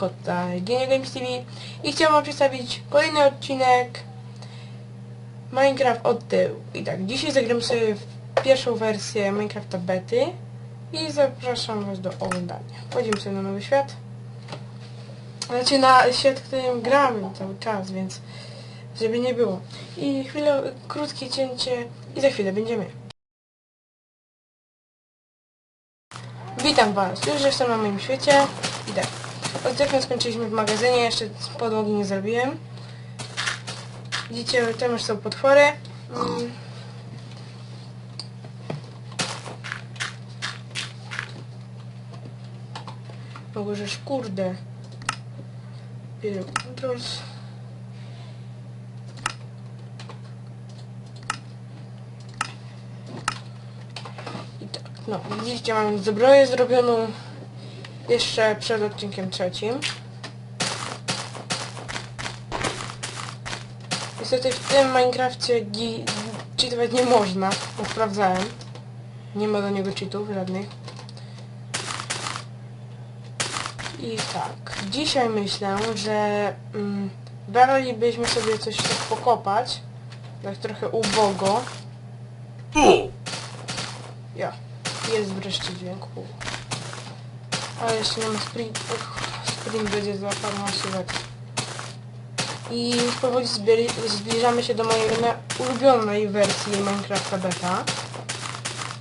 Kotta, Genie Games TV i chciałem wam przedstawić kolejny odcinek Minecraft od tyłu. I tak, dzisiaj zagramy sobie pierwszą wersję Minecrafta bety i zapraszam was do oglądania. Wchodzimy sobie na nowy świat. Znaczy na świat, w którym gramy cały czas, więc żeby nie było. I chwilę, krótkie cięcie i za chwilę będziemy. Witam Was, już jestem na moim świecie i tak. Ostatnio skończyliśmy w magazynie, jeszcze podłogi nie zrobiłem. Widzicie, tam już są potwory. Mm. Możesz, kurde. Bierę controls. I tak, no, widzicie, mam zbroję zrobioną jeszcze przed odcinkiem trzecim. Niestety w tym Minecrafcie cheatować nie można, bo sprawdzałem. Nie ma do niego cheatów żadnych. I tak, dzisiaj myślę, że mm, bralibyśmy sobie coś tak pokopać, tak trochę ubogo. Ja, jest wreszcie dźwięk. Ale jeszcze nie ma sprint. Sprint będzie za wersji. I powoli zbliżamy się do mojej ulubionej wersji Minecrafta Beta.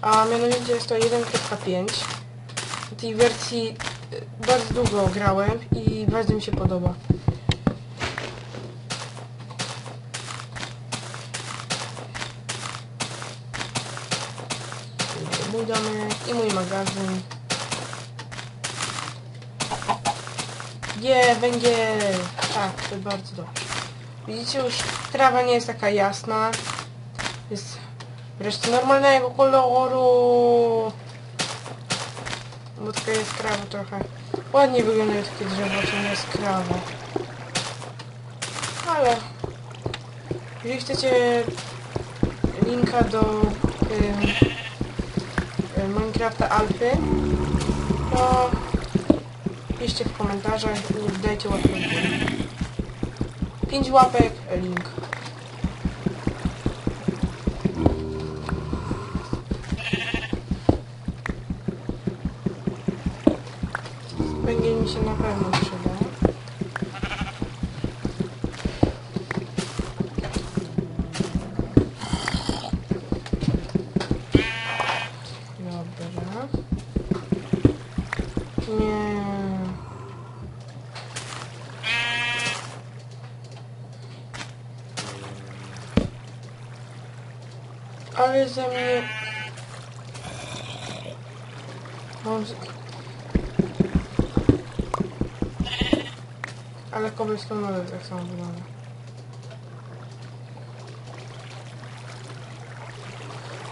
A mianowicie jest to 1.5. W tej wersji y, bardzo długo grałem i bardzo mi się podoba. Mój domek i mój magazyn. Nie, węgiel! Tak, to bardzo dobrze. Widzicie, już trawa nie jest taka jasna. Jest wreszcie normalnego koloru. Bo taka jaskrawa trochę. Ładnie wyglądają takie drzewo, to nie jaskrawe. Ale jeżeli chcecie linka do ym, Minecrafta Alfy, to piszcie w komentarzach i dajcie łapkę w górę. 5 łapek, link. Będzie mi się na pewno przyda. Dobra. Nie. Ale ze mnie... Mam... z- Ale cobblestone'owy tak samo wygląda.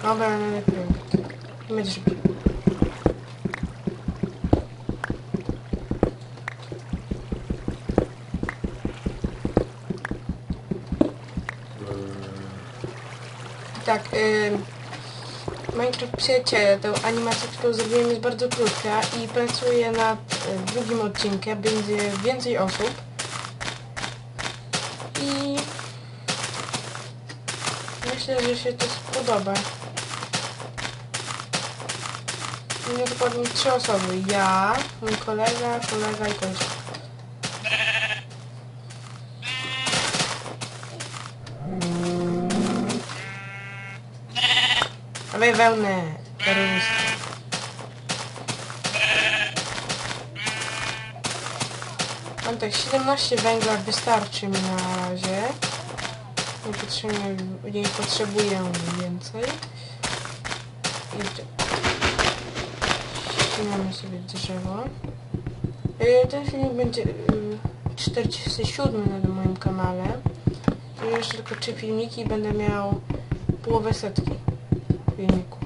Dobra, najlepiej. Będzie szybciej. Tak, ym, Minecraft Przyjaciele, tę animację, którą zrobiłem jest bardzo krótka i pracuję nad y, drugim odcinkiem, będzie więcej osób. I myślę, że się to spodoba. Mnie dokładnie trzy osoby. Ja, mój kolega, kolega i koleżanka. Dawaj wełnę, terrorysta. Mam tak, 17 węgla wystarczy mi na razie. Nie potrzebuję, nie potrzebuję więcej. I ścinamy sobie drzewo. Y, Ten filmik będzie y, 47 na moim kanale. Jeszcze tylko 3 filmiki będę miał połowę setki filmików.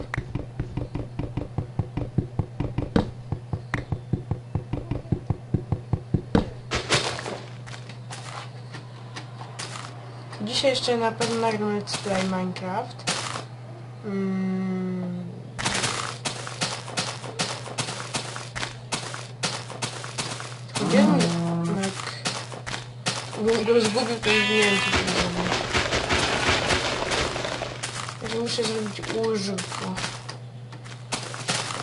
Dzisiaj jeszcze na pewno nagram Let's Play Minecraft. Mm. Chodziłem bym go zgubił, to już nie wiem, co bym zrobił. Także muszę zrobić łóżko.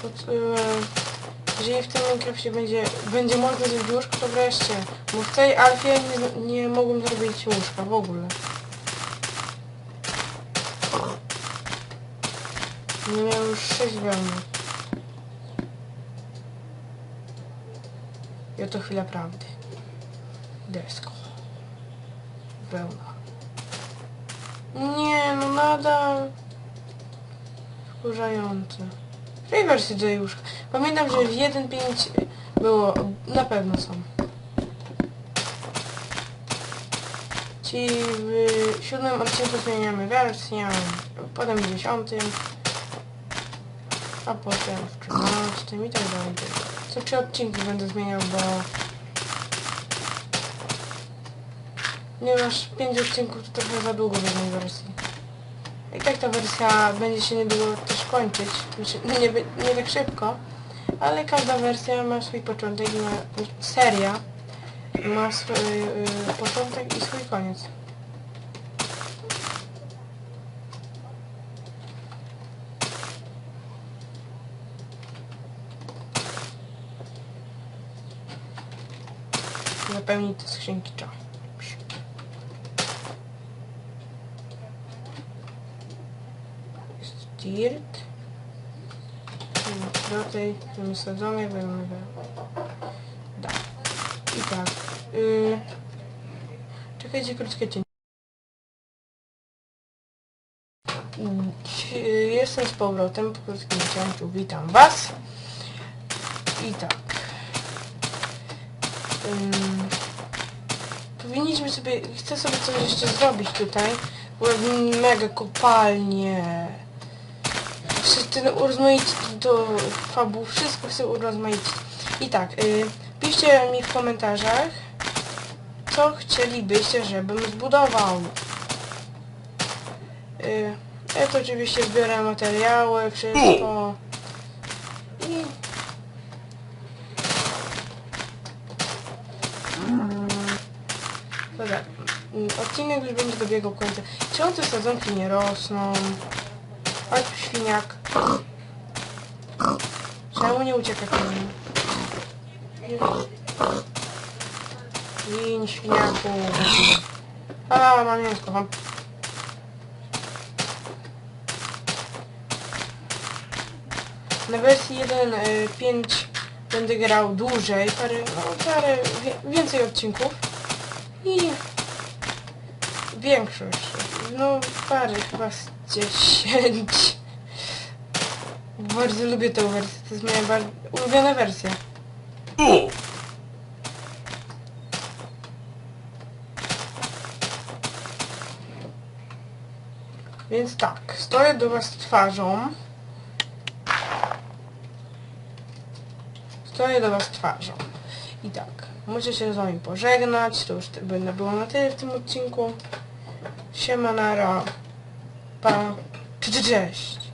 Pod, e, jeżeli w tym Minecrafcie będzie, będzie można zrobić łóżko, to wreszcie. Bo w tej alfie nie, nie mogłem zrobić łóżka w ogóle. Nie miał już 6 wełny. I oto chwila prawdy. Desko. Wełna. Nie, no nadal. Wkurzające. Do już. Pamiętam, że w 1.5 było, na pewno są. Ci w siódmym odcinku zmieniamy wersję, potem w dziesiątym, a potem w trzynastym i tak dalej. Co trzy odcinki będę zmieniał, bo ponieważ pięć odcinków to trochę za długo w jednej wersji. I tak ta wersja będzie się niedługo też kończyć. Znaczy, no nie, nie tak szybko, ale każda wersja ma swój początek i ma seria ma swój y, początek i swój koniec. Zapełnić te skrzynki trzeba. Jest dirt. Do tej wysadzonej weźmiemy Da. I tak. Y... Czekajcie krótkie cięcie. Mm, y, Jestem z powrotem po krótkim cięciu. Witam Was. I tak. Ym, powinniśmy sobie... Chcę sobie coś jeszcze zrobić tutaj. Mega kopalnie. Ten urozmaicić do fabu. Wszystko chcę urozmaicić. I tak. Y, piszcie mi w komentarzach co chcielibyście, żebym zbudował. Y, ja to oczywiście zbiorę materiały, wszystko. I... Mm, To tak. Mm, Odcinek już będzie dobiegał końca. Czemu te sadzonki nie rosną? Chodź świniak. Czemu nie ucieka mnie? Win, świniaku. A, mam mięsko, mam. Na wersji 1.5 będę grał dłużej, parę, no, parę, więcej odcinków. I większość, no parę, chyba z 10. Bardzo lubię tę wersję, to jest moja ulubiona wersja. Więc tak, stoję do was twarzą. Stoję do was twarzą. I tak, muszę się z wami pożegnać. To już będę było na tyle w tym odcinku. Siema, nara. Pa. Cześć.